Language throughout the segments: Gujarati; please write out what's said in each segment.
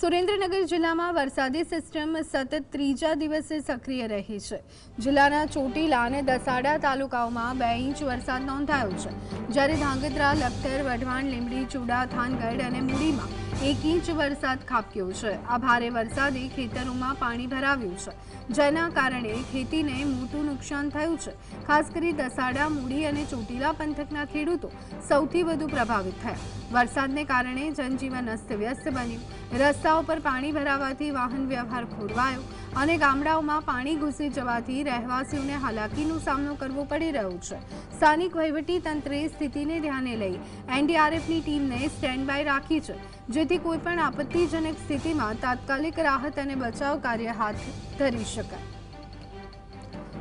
સુરેન્દ્રનગર જિલ્લામાં વરસાદી સિસ્ટમ સતત ત્રીજા દિવસે સક્રિય રહી છે. જિલ્લાના ચોટીલા અને દસાડા તાલુકાઓમાં બે ઇંચ વરસાદ નોંધાયો છે. જ્યારે ધાંગધ્રા, લખતર, વઢવાણ, લીંબડી, ચુડા, થાનગઢ અને મૂડીમાં એક ઇંચ વરસાદ ખાબક્યો છે. આ ભારે વરસાદે ખેતરોમાં પાણી ભરાવ્યું છે. જેના કારણે ખેતીને મોટું નુકસાન થયું છે. ખાસ કરી દસાડા, મૂડી અને ચોટીલા પંથકના ખેડૂતો સૌથી વધુ પ્રભાવિત થયા. વરસાદને કારણે જનજીવન અસ્તવ્યસ્ત બન્યું. રસ્તાઓ પર પાણી ભરાવાથી વાહન વ્યવહાર ખોરવાયો અને ગામડાઓમાં પાણી ઘૂસી જવાથી રહેવાસીઓને હાલાકીનો સામનો કરવો પડી રહ્યો છે. સ્થાનિક વહીવટી તંત્રે સ્થિતિને ધ્યાને લઈ એનડીઆરએફની ટીમને સ્ટેન્ડ બાય રાખી છે. જેથી કોઈપણ આપત્તિજનક સ્થિતિમાં તાત્કાલિક રાહત અને બચાવ કાર્ય હાથ ધરી શકાય.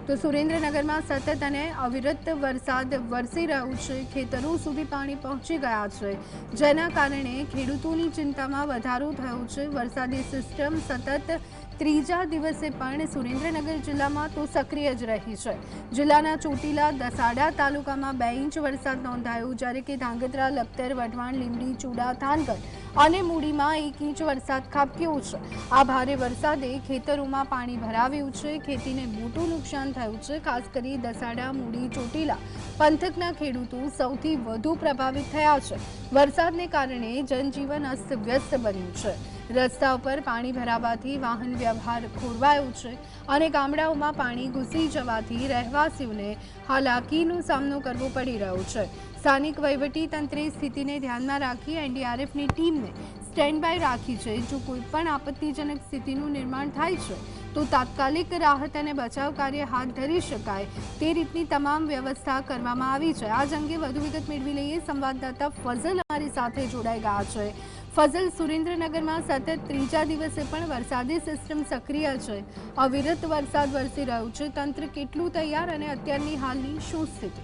તો સુરેન્દ્રનગરમાં સતત અને અવિરત વરસાદ વરસી રહ્યો છે. ખેતરો સુધી પાણી પહોંચી ગયા છે. જેના કારણે ખેડૂતોની ચિંતામાં વધારો થયો છે. વરસાદી સિસ્ટમ સતત ત્રીજા દિવસે પણ સુરેન્દ્રનગર જિલ્લામાં તો સક્રિય જ રહી છે. જિલ્લાના ચોટીલા, દસાડા તાલુકામાં બે ઇંચ વરસાદ નોંધાયો, જ્યારે કે ધાંગધ્રા, લખતર, વઢવાણ, લીંબડી, ચુડા થાનગઢ અને મૂડીમાં એક ઇંચ વરસાદ ખાબક્યો છે. આ ભારે વરસાદે ખેતરોમાં પાણી ભરાવ્યું છે. ખેતીને મોટું નુકસાન થયું છે, ખાસ કરી દસાડા, મૂડી, ચોટીલા પંથકના ખેડૂતો સૌથી વધુ પ્રભાવિત થયા છે. વરસાદને કારણે જનજીવન અસ્તવ્યસ્ત બન્યું છે. રસ્તા ઉપર પાણી ભરાવાથી વાહન વ્યવહાર ખોરવાયો છે અને ગામડાઓમાં પાણી ઘૂસી જવાથી રહેવાસીઓને હાલાકીનો સામનો કરવો પડી રહ્યો છે. સ્થાનિક વહીવટી તંત્રે સ્થિતિને ધ્યાનમાં રાખી એનડીઆરએફની ટીમને સ્ટેન્ડ બાય રાખી છે. જો કોઈ પણ આપત્તિજનક સ્થિતિનું નિર્માણ થાય છે તો તાત્કાલિક રાહત અને બચાવ કાર્ય હાથ ધરી શકાય. તે રીતની તમામ વ્યવસ્થા કરવામાં આવી છે. આજ અંગે વધુ વિગત મેળવી લઈએ. સંવાદદાતા ફઝલ અમારી સાથે જોડાઈ ગયા છે. ફઝલ, સુરેન્દ્રનગરમાં સતત ત્રીજા દિવસે પણ વરસાદી સિસ્ટમ સક્રિય છે. અવિરત વરસાદ વરસી રહ્યો છે. તંત્ર કેટલું તૈયાર અને અત્યારની હાલની શું સ્થિતિ?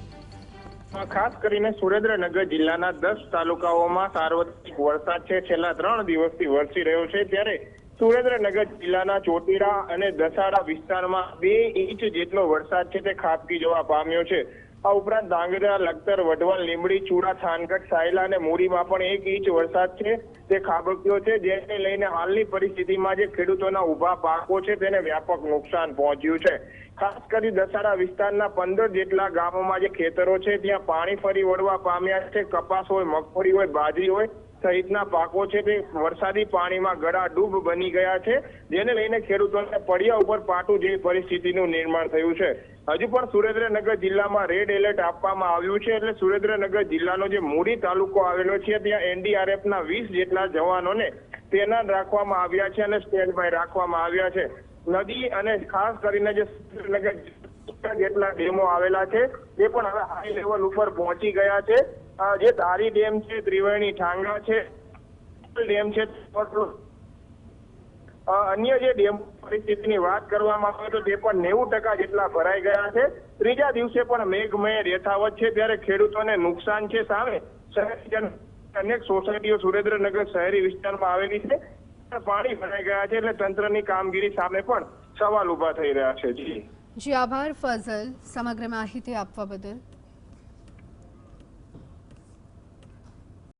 ખાસ કરીને સુરેન્દ્રનગર જિલ્લાના દસ તાલુકાઓમાં સાર્વત્રિક વરસાદ છે. છેલ્લા ત્રણ દિવસથી વરસી રહ્યો છે. ત્યારે સુરેન્દ્રનગર જિલ્લાના ચોટીરા અને દસાડા વિસ્તારમાં બે ઇંચ જેટલો વરસાદ છે તે ખાબકી જવા પામ્યો છે. આ ઉપરાંત ધાંગધ્રા લખતર વઢવાણ લીંબડી, ચૂડા, થાનગઢ, સાયલા અને મૂડીમાં પણ એક ઇંચ વરસાદ છે તે ખાબક્યો છે. જેને લઈને હાલની પરિસ્થિતિમાં જે ખેડૂતોના ઊભા પાકો છે તેને વ્યાપક નુકસાન પહોંચ્યું છે. ખાસ કરી દસાડા વિસ્તારના પંદર જેટલા ગામોમાં જે ખેતરો છે, ત્યાં પાણી ફરી વળવા પામ્યા છે. કપાસ હોય, મગફળી હોય, બાજરી હોય સહિતના પાકો છે તે વરસાદી પાણીમાં ગળા ડૂબ બની ગયા છે, જેને લઈને ખેડૂતોને પડિયા ઉપર પાટું જેવી પરિસ્થિતિનું નિર્માણ થયું છે. હજુ પણ સુરેન્દ્રનગર જિલ્લામાં રેડ એલર્ટ આપવામાં આવ્યું છે, એટલે સુરેન્દ્રનગર જિલ્લાનો જે મૂડી તાલુકો આવેલો છે, ત્યાં એનડીઆરએફના વીસ જેટલા જવાનોને તૈનાત રાખવામાં આવ્યા છે અને સ્ટેન્ડ બાય રાખવામાં આવ્યા છે. નદી અને ખાસ કરીને જે સુરેન્દ્રનગર જેટલા ડેમો આવેલા છે, તે પણ હવે હાઈ લેવલ ઉપર પહોંચી ગયા છે. જે ધારી ડેમ છે, ત્રિવેણી ઠાંગા છે ડેમ છે અન્ય જે ડેમ પરિસ્થિતિની વાત કરવામાં આવે તો તે પણ નેવું ટકા જેટલા ભરાઈ ગયા છે. ત્રીજા દિવસે પણ મેઘમય યથાવત છે. ત્યારે ખેડૂતોને નુકસાન છે સામે. શહેરીજન અનેક સોસાયટીઓ સુરેન્દ્રનગર શહેરી વિસ્તારમાં આવેલી છે. પાણી ભરાઈ ગયા છે એટલે તંત્રની કામગીરી સામે પણ સવાલ ઊભા થઈ રહ્યા છે. જી. જી, આભાર ફઝલ સમગ્ર માહિતી આપવા બદલ.